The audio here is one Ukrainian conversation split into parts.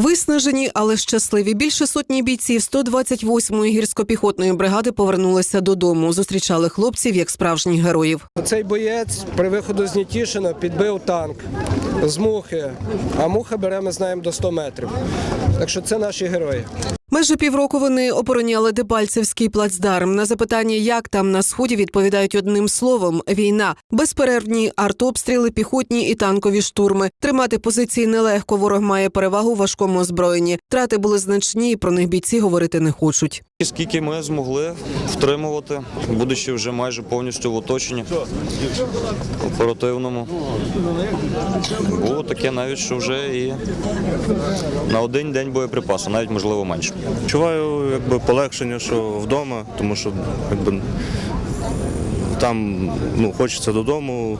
Виснажені, але щасливі. Більше сотні бійців 128-ї гірсько-піхотної бригади повернулися додому. Зустрічали хлопців як справжніх героїв. Цей боєць при виходу з Нітішина підбив танк з мухи, а муха бере, ми знаємо, до 100 метрів. Так що це наші герої. Майже півроку вони обороняли Дебальцевський плацдарм. На запитання, як там на сході, відповідають одним словом: війна, безперервні артобстріли, піхотні і танкові штурми. Тримати позиції нелегко. Ворог має перевагу в важкому озброєнні. Втрати були значні, і про них бійці говорити не хочуть. Скільки ми змогли втримувати, будучи вже майже повністю в оточенні оперативному. Було таке навіть, що вже і на один день боєприпасу, навіть можливо менше. Чуваю якби полегшення, що вдома, тому що якби там ну, хочеться додому.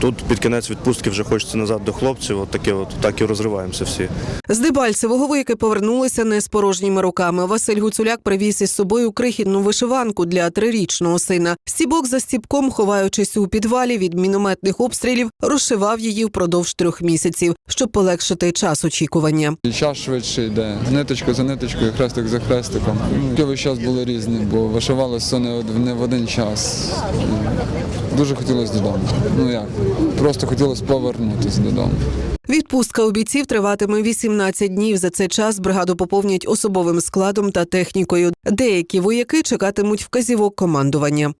Тут під кінець відпустки вже хочеться назад до хлопців. От таке, от так і розриваємося всі. З Дебальцевого вояки повернулися не з порожніми руками. Василь Гуцуляк привіз із собою крихітну вишиванку для трирічного сина. Стібок за стібком, ховаючись у підвалі від мінометних обстрілів, розшивав її впродовж трьох місяців, щоб полегшити час очікування. І час швидше йде. Ниточка за ниточкою, хрестик за хрестиком. Ну, час були різні, бо вишивалося не в один час. Дуже хотілося додому. Ну як? Просто хотілося повернутися додому. Відпустка у бійців триватиме 18 днів. За цей час бригаду поповнять особовим складом та технікою. Деякі вояки чекатимуть вказівок командування.